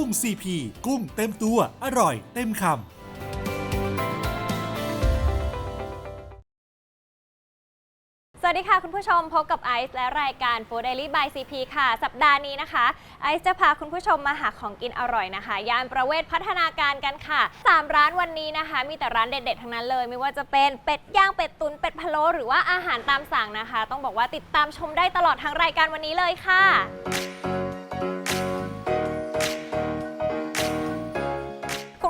กุ้งซีพีกุ้งเต็มตัว อร่อย เต็มคำสวัสดีค่ะ คุณผู้ชมพบกับไอซ์และรายการ Food Daily by CP ค่ะ สัปดาห์นี้นะคะไอซ์จะพาคุณผู้ชมมาหาของกินอร่อยนะคะย่านประเวศพัฒนาการกันค่ะ 3 ร้านวันนี้นะคะ มีแต่ร้านเด็ดๆทั้งนั้นเลย ไม่ว่าจะเป็นเป็ดย่างเป็ดตุนเป็ดพะโล้หรือว่าอาหารตามสั่งนะคะ ต้องบอกว่าติดตามชมได้ตลอดทั้งรายการวันนี้เลยค่ะ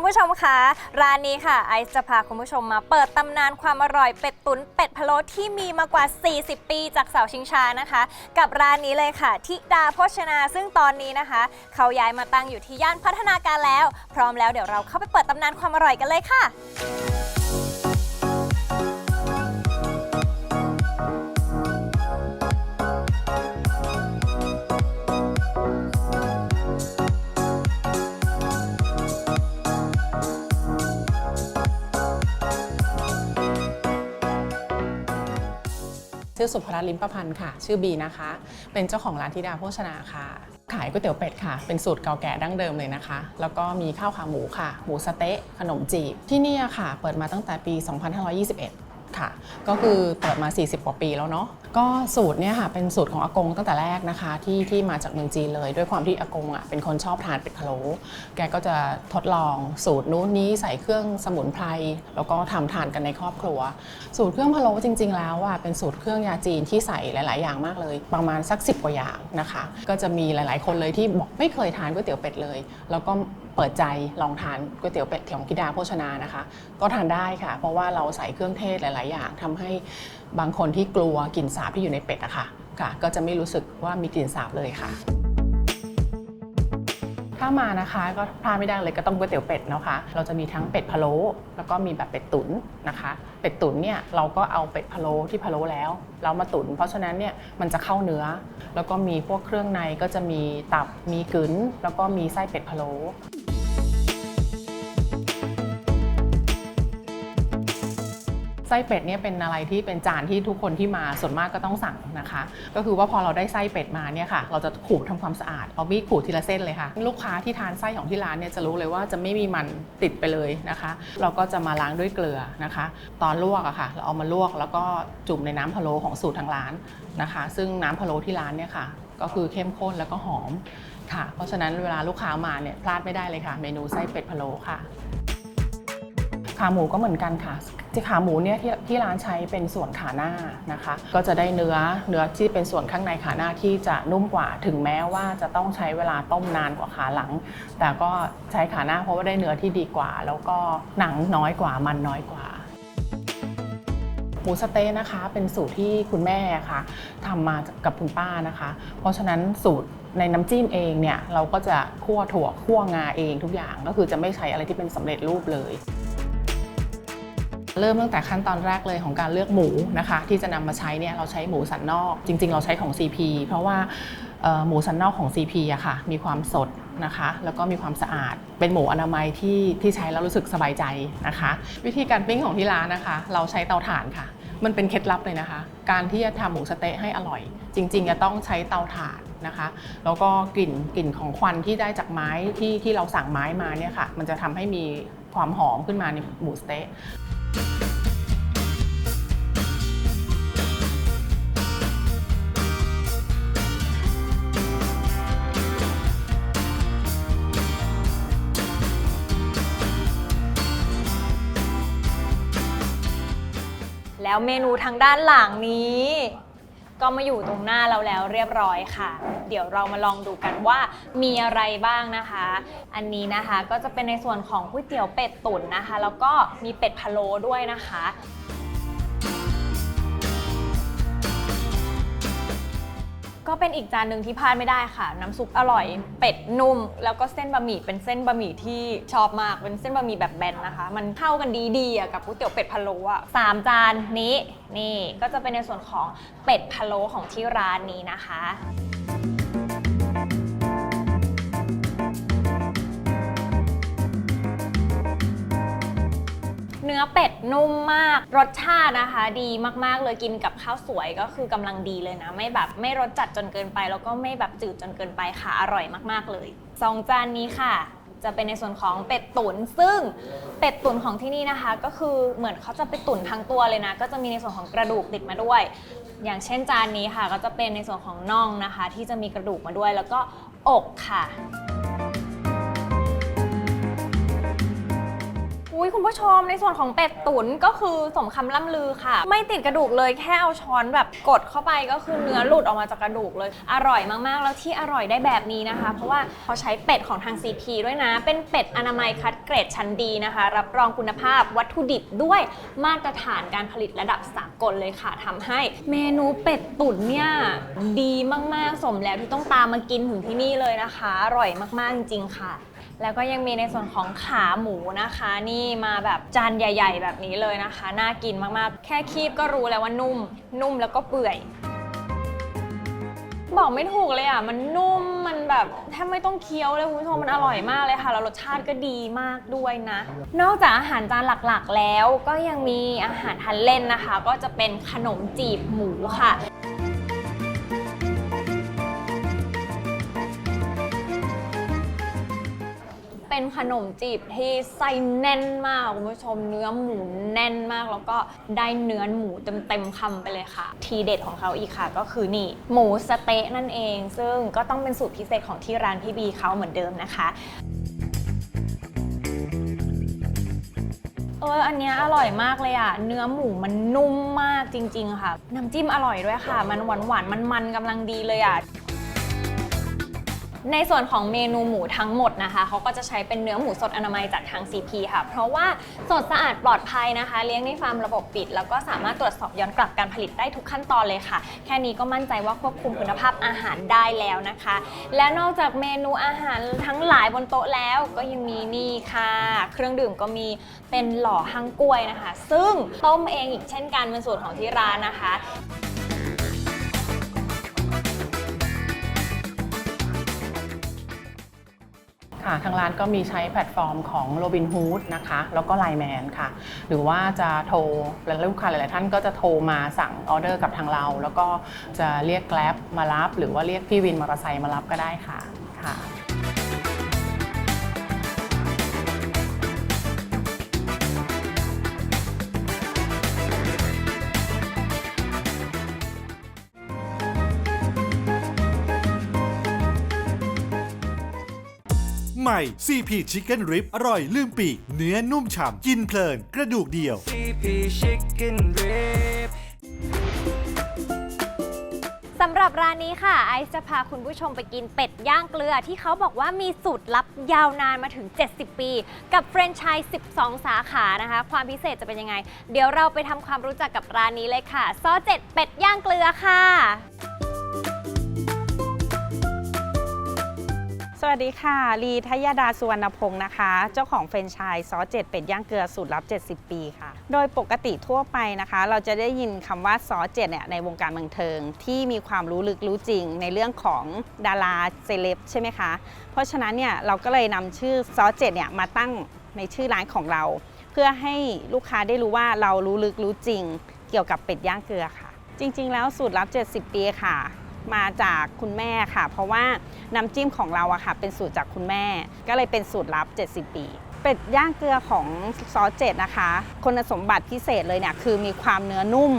ผู้ชมคะร้านนี้ค่ะ ไอซ์จะพาคุณผู้ชมมาเปิดตำนานความอร่อยเป็ดตุ๋นเป็ดพะโล้ที่มีมากว่า 40 ปีจากเสาชิงช้านะคะ กับร้านนี้เลยค่ะทิดาโภชนา ซึ่งตอนนี้นะคะ เขาย้ายมาตั้งอยู่ที่ย่านพัฒนาการแล้ว พร้อมแล้วเดี๋ยวเราเข้าไปเปิดตำนานความอร่อยกันเลยค่ะ อสุภรัตน์ลิมประพันธ์ค่ะ ชื่อบีนะคะ เป็นเจ้าของร้านธิดาโภชนาค่ะ ขายก๋วยเตี๋ยวเป็ดค่ะ เป็นสูตรเก่าแก่ดั้งเดิมเลยนะคะ แล้วก็มีข้าวขาหมูค่ะ หมูสะเต๊ะ ขนมจีบ ที่นี่ค่ะ เปิดมาตั้งแต่ปี 2521 ค่ะ ก็คือเปิดมา 40 กว่าปีแล้วเนาะก็สูตรเนี่ยค่ะเป็นสูตรของอากงตั้งแต่แรกนะคะที่ที่มาจากเมืองจีนเลย ด้วยความที่อากงอะเป็นคนชอบทานเป็ดพะโล้แกก็จะทดลองสูตรนู้นนี้ใส่เครื่องสมุนไพรแล้วก็ทำทานกันในครอบครัว สูตรเครื่องพะโล้จริง ๆ แล้วอะเป็นสูตรเครื่องยาจีนที่ใส่หลาย ๆ อย่างมากเลย ประมาณสัก 10 กว่าอย่างนะคะ ก็จะมีหลาย ๆ คนเลยที่บอกไม่เคยทานก๋วยเตี๋ยวเป็ดเลย แล้วก็ เปิดใจลองทานก๋วยเตี๋ยวเป็ดของกิดาโภชนานะคะ ก็ทานได้ค่ะ เพราะว่าเราใส่เครื่องเทศหลาย ๆ อย่างทำให้บางคนที่กลัวกลิ่นสาบที่อยู่ในเป็ดอะค่ะค่ะ ก็จะไม่รู้สึกว่ามีกลิ่นสาบเลยค่ะ ถ้ามานะคะก็พลาดไม่ได้เลยก็ต้องก๋วยเตี๋ยวเป็ดนะคะ เราจะมีทั้งเป็ดพะโล้แล้วก็มีแบบเป็ดตุ๋นนะคะ เป็ดตุ๋นเนี่ยเราก็เอาเป็ดพะโล้ที่พะโล้แล้วเรามาตุ๋นเพราะฉะนั้นเนี่ยมันจะเข้าเนื้อ แล้วก็มีพวกเครื่องในก็จะมีตับมีกึ๋นแล้วก็มีไส้เป็ดพะโล้ ไส้เป็ดเนี่ยเป็นอะไรที่เป็นจานที่ทุกคนที่มาส่วนมากก็ต้องสั่งนะคะ ก็คือว่าพอเราได้ไส้เป็ดมาเนี่ยค่ะ เราจะขูดทำความสะอาดเอามีดขูดทีละเส้นเลยค่ะ ลูกค้าที่ทานไส้ของที่ร้านเนี่ยจะรู้เลยว่าจะไม่มีมันติดไปเลยนะคะ เราก็จะมาล้างด้วยเกลือนะคะ ตอนลวกอะค่ะ เราเอามาลวกแล้วก็จุ่มในน้ำพะโล้ของสูตรทางร้านนะคะ ซึ่งน้ำพะโล้ที่ร้านเนี่ยค่ะ ก็คือเข้มข้นแล้วก็หอมค่ะ เพราะฉะนั้นเวลาลูกค้ามาเนี่ยพลาดไม่ได้เลยค่ะ เมนูไส้เป็ดพะโล้ค่ะขาหมูก็เหมือนกันค่ะ ที่ขาหมูเนี่ยที่ที่ร้านใช้เป็นส่วนขาหน้านะคะ ก็จะได้เนื้อเนื้อที่เป็นส่วนข้างในขาหน้าที่จะนุ่มกว่า ถึงแม้ว่าจะต้องใช้เวลาต้มนานกว่าขาหลัง แต่ก็ใช้ขาหน้าเพราะว่าได้เนื้อที่ดีกว่า แล้วก็หนังน้อยกว่ามันน้อยกว่าหมูสเต๊ะนะคะเป็นสูตรที่คุณแม่ค่ะทำมากับคุณป้านะคะ เพราะฉะนั้นสูตรในน้ำจิ้มเองเนี่ยเราก็จะคั่วถั่วคั่วงาเองทุกอย่างก็คือจะไม่ใช้อะไรที่เป็นสำเร็จรูปเลย เริ่มตั้งแต่ขั้นตอนแรกเลยของการเลือกหมูนะคะ ที่จะนำมาใช้เนี่ยเราใช้หมูสันนอก จริง ๆ เราใช้ของ CP เพราะว่าหมูสันนอกของ CP อะค่ะมีความสดนะคะ แล้วก็มีความสะอาดเป็นหมูอนามัยที่ที่ใช้แล้วรู้สึกสบายใจนะคะ วิธีการปิ้งของที่ร้านนะคะ เราใช้เตาถ่านค่ะ มันเป็นเคล็ดลับเลยนะคะ การที่จะทำหมูสเต๊ะให้อร่อย จริง ๆ จะต้องใช้เตาถ่านนะคะ แล้วก็กลิ่นกลิ่นของควันที่ได้จากไม้ที่ที่เราสั่งไม้มาเนี่ยค่ะ มันจะทำให้มีความหอมขึ้นมาในหมูสเต๊ะ แล้วเมนูทางด้านหลังนี้ ก็มาอยู่ตรงหน้าเราแล้วเรียบร้อยค่ะ เดี๋ยวเรามาลองดูกันว่ามีอะไรบ้างนะคะ อันนี้นะคะก็จะเป็นในส่วนของก๋วยเตี๋ยวเป็ดตุ๋นนะคะ แล้วก็มีเป็ดพะโล้ด้วยนะคะ ก็เป็นอีกจานหนึ่งที่พลาดไม่ได้ค่ะ น้ำซุปอร่อย เป็ดนุ่ม แล้วก็เส้นบะหมี่เป็นเส้นบะหมี่ที่ชอบมากเป็นเส้นบะหมี่แบบแบนนะคะ มันเข้ากันดีๆอะกับก๋วยเตี๋ยวเป็ดพะโล้อะสามจานนี้นี่ก็จะเป็นในส่วนของเป็ดพะโล้ของที่ร้านนี้นะคะ เนื้อเป็ดนุ่มมาก รสชาตินะคะ ดีมากๆเลยกินกับข้าวสวยก็คือกำลังดีเลยนะ ไม่แบบไม่รสจัดจนเกินไป แล้วก็ไม่แบบจืดจนเกินไปค่ะอร่อยมากๆเลยสองจานนี้ค่ะจะเป็นในส่วนของเป็ดตุ๋นซึ่งเป็ดตุ๋นของที่นี่นะคะ ก็คือเหมือนเขาจะไปตุ๋นทั้งตัวเลยนะ ก็จะมีในส่วนของกระดูกติดมาด้วย อย่างเช่นจานนี้ค่ะ ก็จะเป็นในส่วนของน่องนะคะ ที่จะมีกระดูกมาด้วย แล้วก็อกค่ะ อุ้ยคุณผู้ชมในส่วนของเป็ดตุ๋นก็คือสมคำล่ำลือค่ะ ไม่ติดกระดูกเลยแค่เอาช้อนแบบกดเข้าไปก็คือเนื้อหลุดออกมาจากกระดูกเลย อร่อยมากๆ แล้วที่อร่อยได้แบบนี้นะคะ เพราะว่าเขาใช้เป็ดของทาง CP ด้วยนะ เป็นเป็ดอนามัยคัดเกรดชั้นดีนะคะ รับรองคุณภาพวัตถุดิบด้วยมาตรฐานการผลิตระดับสากลเลยค่ะทำให้เมนูเป็ดตุ๋นเนี่ยดีมากๆสมแล้วที่ต้องตามมากินถึงที่นี่เลยนะคะ อร่อยมากๆจริงๆค่ะ แล้วก็ยังมีในส่วนของขาหมูนะคะ นี่มาแบบจานใหญ่ ๆ แบบนี้เลยนะคะ น่ากินมากๆ แค่คีบก็รู้แล้วว่านุ่ม นุ่มแล้วก็เปื่อย บอกไม่ถูกเลยอะ มันนุ่มมันแบบแทบไม่ต้องเคี้ยวเลยคุณผู้ชมมันอร่อยมากเลยค่ะ แล้วรสชาติก็ดีมากด้วยนะ นอกจากอาหารจานหลักๆ แล้วก็ยังมีอาหารทานเล่นนะคะ ก็จะเป็นขนมจีบหมูค่ะ เป็นขนมจีบที่ไส้แน่นมากคุณผู้ชมเนื้อหมูแน่นมาก แล้วก็ได้เนื้อหมูเต็มๆคำไปเลยค่ะ ทีเด็ดของเขาอีกค่ะก็คือนี่ หมูสเต๊ะนั่นเอง ซึ่งก็ต้องเป็นสูตรพิเศษของที่ร้านพี่บีเขาเหมือนเดิมนะคะเออ อันเนี้ยอร่อยมากเลยอะ เนื้อหมูมันนุ่มมากจริง ๆ ค่ะ น้ำจิ้มอร่อยด้วยค่ะ มันหวานหวานๆมันๆกำลังดีเลยอะ ในส่วนของเมนูหมูทั้งหมดนะคะเขาก็จะใช้เป็นเนื้อหมูสดอนามัยจากทาง CP ค่ะ เพราะว่าสดสะอาดปลอดภัยนะคะ เลี้ยงในฟาร์มระบบปิด แล้วก็สามารถตรวจสอบย้อนกลับการผลิตได้ทุกขั้นตอนเลยค่ะ แค่นี้ก็มั่นใจว่าควบคุมคุณภาพอาหารได้แล้วนะคะ และนอกจากเมนูอาหารทั้งหลายบนโต๊ะแล้วก็ยังมีนี่ค่ะ เครื่องดื่มก็มีเป็นหล่อฮังกล้วยนะคะ ซึ่งต้มเองอีกเช่นกันเป็นสูตรของที่ร้านนะคะ ค่ะ ทางร้านก็มีใช้แพลตฟอร์มของ Robinhood นะคะ แล้วก็ Line Man ค่ะ หรือว่าจะโทรและลูกค้าหลาย ๆ ท่านก็จะโทรมาสั่งออเดอร์กับทางเรา แล้วก็จะเรียกแกล็บมารับ หรือว่าเรียกพี่วินมอเตอร์ไซค์มารับก็ได้ค่ะค่ะ หม่ CP Chicken Rib อร่อยลืมปีก เนื้อนุ่มฉ่ำกินเพลิน กระดูกเดียว CP Chicken Rib สำหรับร้านนี้ค่ะ ไอซ์จะพาคุณผู้ชมไปกินเป็ดย่างเกลือ ที่เขาบอกว่ามีสูตรลับยาวนานมาถึง 70 ปี กับแฟรนไชส์ 12 สาขานะคะ ความพิเศษจะเป็นยังไง เดี๋ยวเราไปทำความรู้จักกับร้านนี้เลยค่ะ ซอเจ็ดเป็ดย่างเกลือค่ะ สวัสดีค่ะ ลีทยดาสุวรรณพงศ์นะคะ เจ้าของเฟรนไชส์ซอสเจ็ดเป็ดย่างเกลือสูตรลับ 70 ปีค่ะ โดยปกติทั่วไปนะคะ เราจะได้ยินคำว่าซอสเจ็ดเนี่ยในวงการบันเทิง ที่มีความรู้ลึกรู้จริงในเรื่องของดาราเซเลบใช่ไหมคะ เพราะฉะนั้นเนี่ยเราก็เลยนำชื่อซอสเจ็ดเนี่ยมาตั้งในชื่อร้านของเรา เพื่อให้ลูกค้าได้รู้ว่าเรารู้ลึกรู้จริง เกี่ยวกับเป็ดย่างเกลือค่ะ จริง ๆ แล้วสูตรลับ 70 ปีค่ะ มาจากคุณแม่ค่ะ เพราะว่าน้ำจิ้มของเราอะค่ะ เป็นสูตรจากคุณแม่ ก็เลยเป็นสูตรลับ 70 ปี เป็ดย่างเกลือของซอสเจ็ดนะคะ คุณสมบัติพิเศษเลยเนี่ยคือมีความเนื้อนุ่ม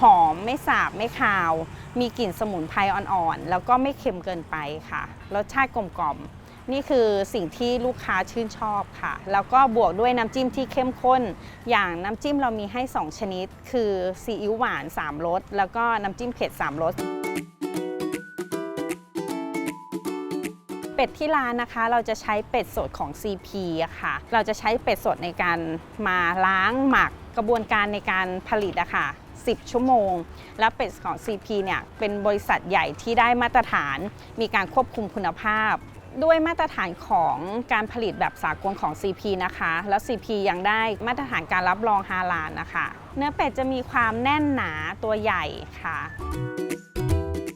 หอมไม่สาบไม่คาว มีกลิ่นสมุนไพรอ่อนๆ แล้วก็ไม่เค็มเกินไปค่ะ รสชาติกลมกล่อมนี่คือสิ่งที่ลูกค้าชื่นชอบค่ะ แล้วก็บวกด้วยน้ำจิ้มที่เข้มข้น อย่างน้ำจิ้มเรามีให้ 2 ชนิด คือซีอิ๊วหวาน 3รสแล้วก็น้ำจิ้มเผ็ด 3รส เป็ดที่ร้านนะคะ เราจะใช้เป็ดสดของ CP อะค่ะ เราจะใช้เป็ดสดในการมาล้างหมักกระบวนการในการผลิตอะค่ะ10 ชั่วโมง และเป็ดของ CP เนี่ยเป็นบริษัทใหญ่ที่ได้มาตรฐาน มีการควบคุมคุณภาพ ด้วยมาตรฐานของการผลิตแบบสากลของ CP นะคะ แล้ว CP ยังได้มาตรฐานการรับรองฮาลาลนะคะ เนื้อเป็ดจะมีความแน่นหนาตัวใหญ่ค่ะ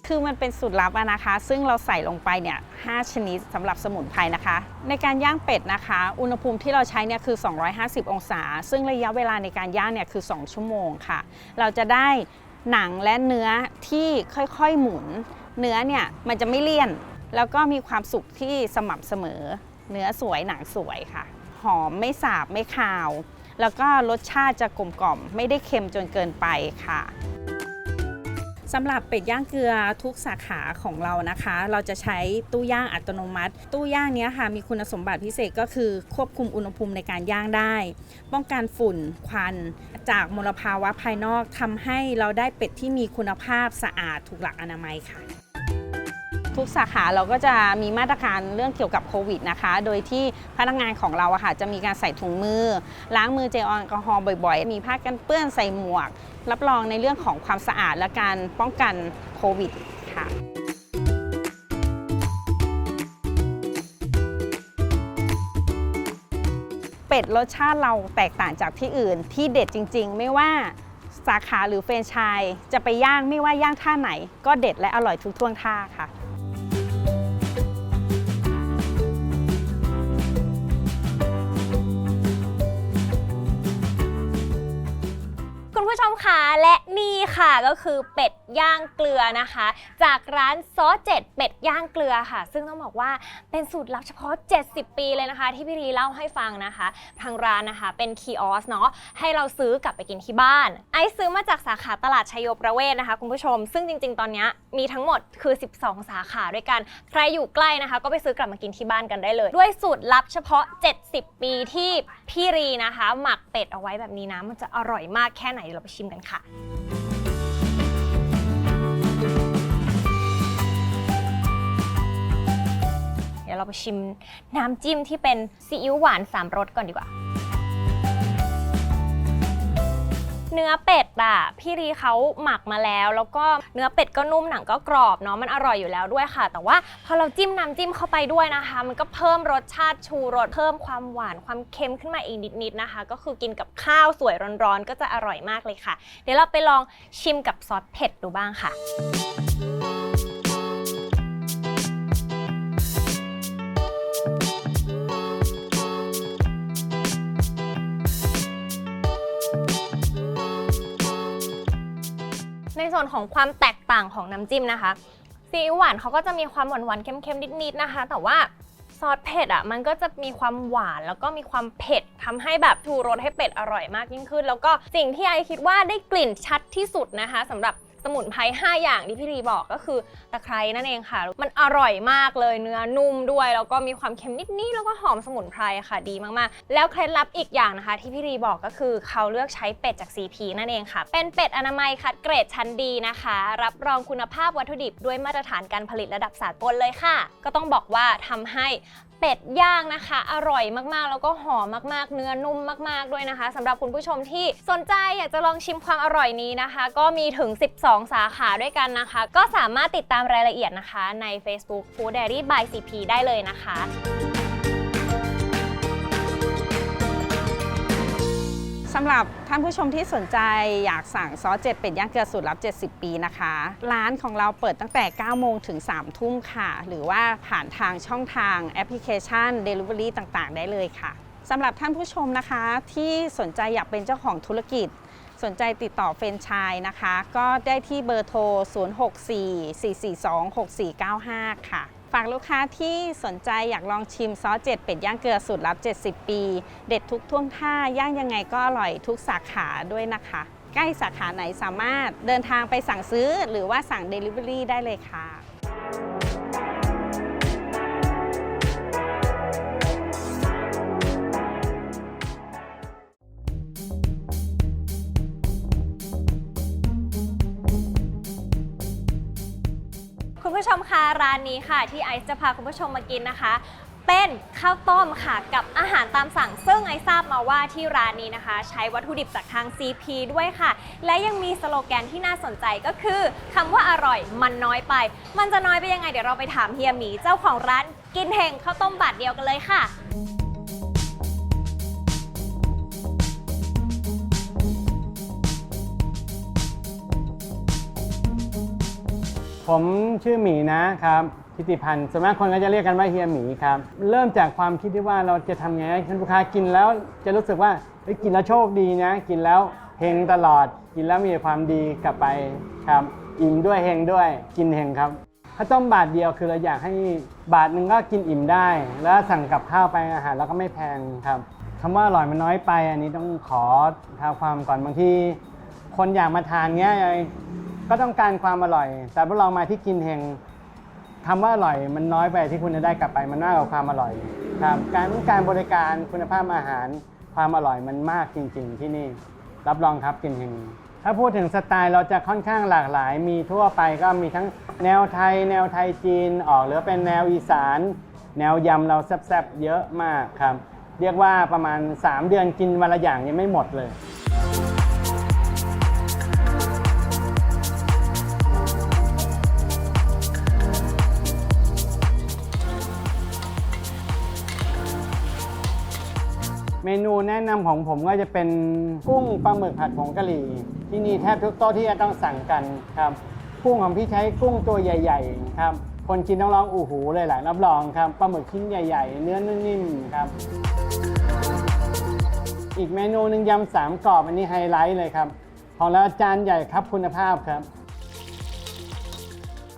คือมันเป็นสูตรลับนะคะ ซึ่งเราใส่ลงไปเนี่ย5ชนิดสำหรับสมุนไพรนะคะ ในการย่างเป็ดนะคะ อุณหภูมิที่เราใช้เนี่ยคือ 250 องศา ซึ่งระยะเวลาในการย่างเนี่ยคือ 2 ชั่วโมงค่ะ เราจะได้หนังและเนื้อที่ค่อยๆหมุน เนื้อเนี่ยมันจะไม่เลี่ยน แล้วก็มีความสุกที่สม่ำเสมอ เนื้อสวยหนังสวยค่ะ หอมไม่สาบไม่คาว แล้วก็รสชาติจะกลมกล่อม ไม่ได้เค็มจนเกินไปค่ะ สำหรับเป็ดย่างเกลือทุกสาขาของเรานะคะ เราจะใช้ตู้ย่างอัตโนมัติ ตู้ย่างนี้ค่ะมีคุณสมบัติพิเศษก็คือควบคุมอุณหภูมิในการย่างได้ ป้องกันฝุ่นควันจากมลภาวะภายนอกทำให้เราได้เป็ดที่มีคุณภาพสะอาดถูกหลักอนามัยค่ะทุกสาขาเราก็จะมีมาตรการเรื่องเกี่ยวกับโควิดนะคะ โดยที่พนักงานของเราอะค่ะจะมีการใส่ถุงมือ ล้างมือเจลแอลกอฮอล์บ่อยๆ มีผ้ากันเปื้อนใส่หมวก รับรองในเรื่องของความสะอาดและการป้องกันโควิดค่ะเป็ดรสชาติเราแตกต่างจากที่อื่นที่เด็ดจริง ๆ ไม่ว่าสาขาหรือเฟรนไชส์จะไปย่างไม่ว่าย่างท่าไหน ก็เด็ดและอร่อยทุกท่วงท่าค่ะ ผู้ชมคะและนี่ค่ะก็คือเป็ดย่างเกลือนะคะ จากร้านซอสเจ็ดเป็ดย่างเกลือค่ะ ซึ่งต้องบอกว่าเป็นสูตรลับเฉพาะ 70 ปีเลยนะคะ ที่พี่รีเล่าให้ฟังนะคะ ทางร้านนะคะเป็นคีออสเนาะให้เราซื้อกลับไปกินที่บ้าน ไอซ์ซื้อมาจากสาขาตลาดชัยโยประเวศนะคะ คุณผู้ชม ซึ่งจริง ๆ ตอนนี้มีทั้งหมดคือ 12 สาขาด้วยกัน ใครอยู่ใกล้นะคะ ก็ไปซื้อกลับมากินที่บ้านกันได้เลย ด้วยสูตรลับเฉพาะ 70 ปีที่พี่รีนะคะ หมักเป็ดเอาไว้แบบนี้นะมันจะอร่อยมากแค่ไหนเดี๋ยวเราไปชิมกันค่ะ ดี๋ยวเราไปชิมน้ำจิ้มที่เป็นซีอิ๊วหวานสามรสก่อนดีกว่า เนื้อเป็ดอะพี่รีเขาหมักมาแล้ว แล้วก็เนื้อเป็ดก็นุ่มหนังก็กรอบเนาะมันอร่อยอยู่แล้วด้วยค่ะ แต่ว่าพอเราจิ้มน้ำจิ้มเข้าไปด้วยนะคะ มันก็เพิ่มรสชาติชูรสเพิ่มความหวานความเค็มขึ้นมาอีกนิดๆนะคะ ก็คือกินกับข้าวสวยร้อนๆก็จะอร่อยมากเลยค่ะ เดี๋ยวเราไปลองชิมกับซอสเผ็ดดูบ้างค่ะ ส่วนของความแตกต่างของน้ำจิ้มนะคะซีอิ๊วหวานเขาก็จะมีความหวานๆเค็มๆนิดๆนะคะ แต่ว่าซอสเผ็ดอะมันก็จะมีความหวานแล้วก็มีความเผ็ดทำให้แบบชูรสให้เป็ดอร่อยมากยิ่งขึ้น แล้วก็สิ่งที่ไอคิดว่าได้กลิ่นชัดที่สุดนะคะสำหรับ สมุนไพร5อย่างที่พี่รีบอกก็คือตะไคร้นั่นเองค่ะ มันอร่อยมากเลยเนื้อนุ่มด้วยแล้วก็มีความเค็มนิดๆแล้วก็หอมสมุนไพรค่ะดีมากๆ แล้วเคล็ดลับอีกอย่างนะคะ ที่พี่รีบอกก็คือเขาเลือกใช้เป็ดจาก CP นั่นเองค่ะ เป็นเป็ดอนามัยคัดเกรดชั้นดีนะคะ รับรองคุณภาพวัตถุดิบด้วยมาตรฐานการผลิตระดับสากลเลยค่ะ ก็ต้องบอกว่าทำให้ เป็ดย่างนะคะ อร่อยมากๆ แล้วก็หอมมากๆ เนื้อนุ่มมากๆด้วยนะคะสำหรับคุณผู้ชมที่สนใจอยากจะลองชิมความอร่อยนี้นะคะ ก็มีถึง 12 สาขาด้วยกันนะคะ ก็สามารถติดตามรายละเอียดนะคะใน Facebook Food Diary by CP ได้เลยนะคะ สำหรับท่านผู้ชมที่สนใจอยากสั่งซอสเจ็ดเป็ดย่างเกลือสูตรลับ 70 ปีนะคะ ร้านของเราเปิดตั้งแต่ 9 โมงถึง 3 ทุ่มค่ะ หรือว่าผ่านทางช่องทางแอปพลิเคชัน Delivery ต่างๆ ได้เลยค่ะสำหรับท่านผู้ชมนะคะ ที่สนใจอยากเป็นเจ้าของธุรกิจ สนใจติดต่อเฟรนไชส์นะคะ ก็ได้ที่เบอร์โทร 064-442-6495 ค่ะ ฝากลูกค้าที่สนใจอยากลองชิมซอสเจ็ดเป็ดย่างเกลือสูตรลับ 70 ปี เด็ดทุกท่วงท่าย่างยังไงก็อร่อยทุกสาขาด้วยนะคะ ใกล้สาขาไหนสามารถเดินทางไปสั่งซื้อหรือว่าสั่ง Delivery ได้เลยค่ะ ร้านนี้ค่ะ ที่ไอซ์จะพาคุณผู้ชมมากินนะคะ เป็นข้าวต้มค่ะกับอาหารตามสั่ง ซึ่งไอซ์ทราบมาว่าที่ร้านนี้นะคะ ใช้วัตถุดิบจากทาง CP ด้วยค่ะ และยังมีสโลแกนที่น่าสนใจก็คือคำว่าอร่อยมันน้อยไป มันจะน้อยไปยังไงเดี๋ยวเราไปถามเฮียหมีเจ้าของร้านกินเฮงข้าวต้มบาทเดียวกันเลยค่ะ ผมชื่อหมีนะครับทิติพันธ์ส่วนมากคนก็จะเรียกกันว่าเฮียหมีครับ เริ่มจากความคิดที่ว่าเราจะทำไงให้ลูกค้ากินแล้วจะรู้สึกว่ากินแล้วโชคดีนะ กินแล้วเฮงตลอด กินแล้วมีความดีกลับไปครับอิ่มด้วยเฮงด้วยกินเฮงครับข้าวต้มบาทเดียวคือเราอยากให้บาทหนึ่งก็กินอิ่มได้ แล้วสั่งกับข้าวไปอาหารแล้วก็ไม่แพงครับคำว่าอร่อยมันน้อยไป อันนี้ต้องขอท้าความก่อนบางทีคนอยากมาทานเงี้ย ก็ต้องการความอร่อย แต่พอเรามาที่กินเฮงคำว่าอร่อยมันน้อยไปที่คุณจะได้กลับไปมันมากกว่าความอร่อยครับการการบริการคุณภาพอาหาร ความอร่อยมันมากจริง ๆ ที่นี่ รับรองครับกินเฮงถ้าพูดถึงสไตล์เราจะค่อนข้างหลากหลาย มีทั่วไปก็มีทั้งแนวไทย แนวไทยจีนออกหรือเป็นแนวอีสาน แนวยำเราแซ่บๆเยอะมากครับ เรียกว่าประมาณ 3 เดือนกินวันละอย่างยังไม่หมดเลย เมนูแนะนำของผมก็จะเป็นกุ้งปลาหมึกผัดผงกะหรี่ ที่นี่แทบทุกโต๊ะที่จะต้องสั่งกันครับกุ้งของพี่ใช้กุ้งตัวใหญ่ ๆ ครับ คนกินต้องร้องอู้หูเลยแหละรับรองครับปลาหมึกชิ้นใหญ่ ๆ เนื้อนิ่มๆครับ อีกเมนูหนึ่งยำสามกรอบอันนี้ไฮไลท์เลยครับ ของเราจานใหญ่ครับคุณภาพครับ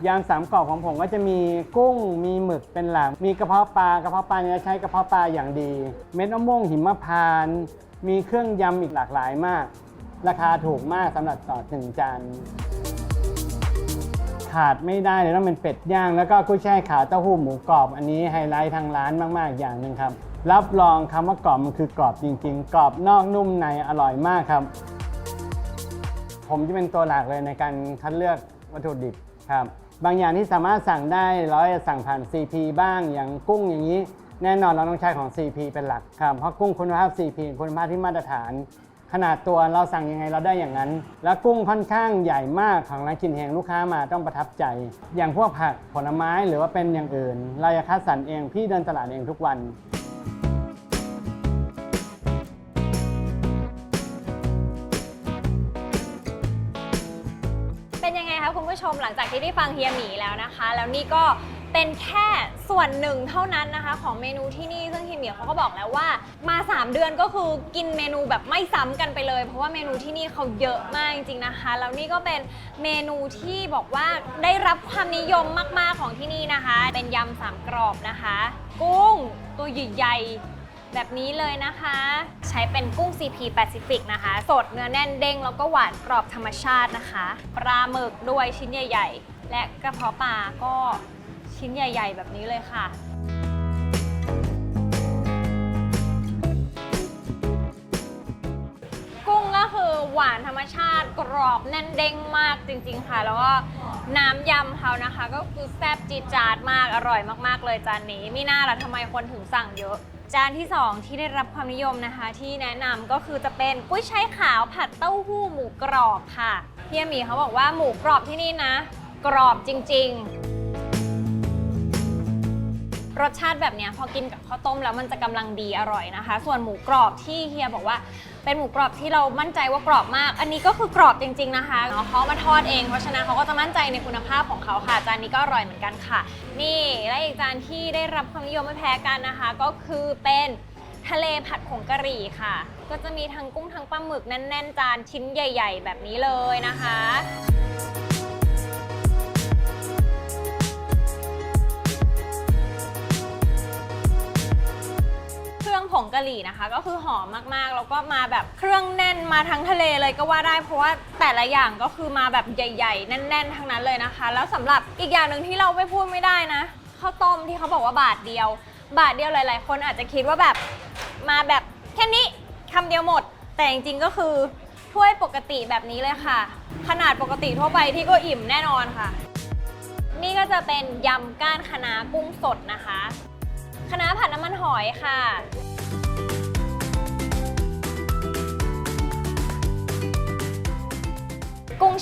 ยำสามกรอบของผมก็จะมีกุ้งมีหมึกเป็นหลัก มีกระเพาะปลากระเพาะปลาเนี่ยใช้กระเพาะปลาอย่างดี เม็ดมะม่วงหิมพานต์มีเครื่องยำอีกหลากหลายมาก ราคาถูกมากสำหรับต่อหนึ่งจานขาดไม่ได้เลยต้องเป็นเป็ดย่าง แล้วก็กุ้ยช่ายขาวเต้าหู้หมูกรอบ อันนี้ไฮไลท์ทางร้านมากๆอย่างหนึ่งครับ รับรองคำว่ากรอบมันคือกรอบจริง ๆ กรอบนอกนุ่มในอร่อยมากครับ ผมจะเป็นตัวหลักเลยในการคัดเลือกวัตถุดิบครับ บางอย่างที่สามารถสั่งได้เราจะสั่งผ่าน CP บ้างอย่างกุ้งอย่างนี้ แน่นอนเราต้องใช้ของ CP เป็นหลักครับเพราะกุ้งคุณภาพ CP คุณภาพที่มาตรฐาน ขนาดตัวเราสั่งยังไงเราได้อย่างนั้น แล้วกุ้งค่อนข้างใหญ่มากของร้านกินแหงลูกค้ามาต้องประทับใจ อย่างพวกผักผลไม้หรือว่าเป็นอย่างอื่น เราจะคัดสรรเองพี่เดินตลาดเองทุกวัน มหลังจากที่ได้ฟังเฮียหมีแล้วนะคะ แล้วนี่ก็เป็นแค่ส่วนหนึ่งเท่านั้นนะคะของเมนูที่นี่ซึ่งเฮียหมีเขาก็บอกแล้วว่ามา 3 เดือนก็คือกินเมนูแบบไม่ซ้ำกันไปเลย เพราะว่าเมนูที่นี่เขาเยอะมากจริงๆนะคะ แล้วนี่ก็เป็นเมนูที่บอกว่าได้รับความนิยมมากๆของที่นี่นะคะ เป็นยำสามกรอบนะคะ กุ้งตัวใหญ่ๆ แบบนี้เลยนะคะ ใช้เป็นกุ้ง CP Pacific นะคะ สดเนื้อแน่นเด้งแล้วก็หวานกรอบธรรมชาตินะคะ ปลาหมึกด้วยชิ้นใหญ่ ๆ และกระเพาะปลาก็ชิ้นใหญ่ ๆ แบบนี้เลยค่ะกุ้งก็คือหวานธรรมชาติกรอบแน่นเด้งมากจริง ๆ ค่ะ แล้วก็น้ำยำเขานะคะ ก็คือแซ่บจีดจาดมากอร่อยมาก ๆ เลยจานนี้มีหน้าละทำไมคนถึงสั่งเยอะ จานที่ 2 ที่ได้รับความนิยมนะคะ ที่แนะนำก็คือจะเป็นกุ้ยช่ายขาวผัดเต้าหู้หมูกรอบค่ะเฮียหมีเขาบอกว่าหมูกรอบที่นี่นะ กรอบจริง ๆ รสชาติแบบเนี้ยพอกินกับข้าวต้มแล้วมันจะกำลังดีอร่อยนะคะ ส่วนหมูกรอบที่เฮียบอกว่า เป็นหมูกรอบที่เรามั่นใจว่ากรอบมาก อันนี้ก็คือกรอบจริง ๆนะคะเนาะเขามาทอดเอง เพราะฉะนั้นเขาก็จะมั่นใจในคุณภาพของเขาค่ะ จานนี้ก็อร่อยเหมือนกันค่ะ นี่และอีกจานที่ได้รับความนิยมไม่แพ้กันนะคะ ก็คือเป็นทะเลผัดผงกะหรี่ค่ะ ก็จะมีทั้งกุ้งทั้งปลาหมึกแน่นๆ จานชิ้นใหญ่ ๆ แบบนี้เลยนะคะ ผงกะหรี่นะคะ ก็คือหอมมากๆ แล้วก็มาแบบเครื่องแน่นมาทั้งทะเลเลยก็ว่าได้ เพราะว่าแต่ละอย่างก็คือมาแบบใหญ่ ๆ แน่น ๆ ทั้งนั้นเลยนะคะ แล้วสำหรับอีกอย่างหนึ่งที่เราไม่พูดไม่ได้นะข้าวต้มที่เขาบอกว่าบาทเดียว บาทเดียวหลาย ๆ คนอาจจะคิดว่าแบบมาแบบแค่นี้คำเดียวหมด แต่จริงๆก็คือถ้วยปกติแบบนี้เลยค่ะ ขนาดปกติทั่วไปที่ก็อิ่มแน่นอนค่ะ นี่ก็จะเป็นยำก้านคะน้ากุ้งสดนะคะคะน้าผัดน้ำมันหอยค่ะ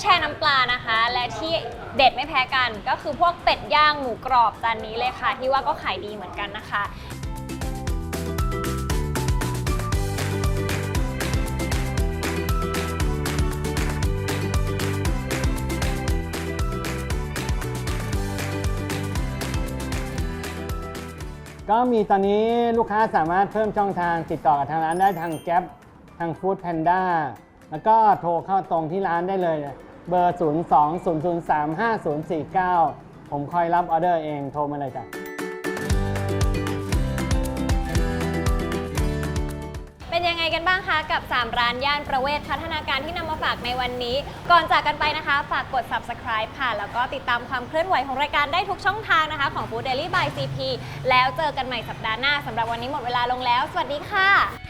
แช่น้ำปลานะคะ และที่เด็ดไม่แพ้กันก็คือพวกเป็ดย่างหมูกรอบจานนี้เลยค่ะ ที่ว่าก็ขายดีเหมือนกันนะคะก็มีตอนนี้ลูกค้าสามารถเพิ่มช่องทางติดต่อกับทางร้านได้ทางแก๊ปทางฟู้ดแพนด้าแล้วก็โทรเข้าตรงที่ร้านได้เลย เบอร์ 0 2 0 0 3 5 0 4 9 ผมคอยรับออเดอร์เองโทรมาเลยจ้ะ เป็นยังไงกันบ้างคะกับ 3 ร้านย่านประเวศพัฒนาการที่นำมาฝากในวันนี้ ก่อนจากกันไปนะคะ ฝากกด subscribe ค่ะ แล้วก็ติดตามความเคลื่อนไหวของรายการได้ทุกช่องทางนะคะ ของ Food Daily by CP แล้วเจอกันใหม่สัปดาห์หน้าสำหรับวันนี้หมดเวลาลงแล้ว สวัสดีค่ะ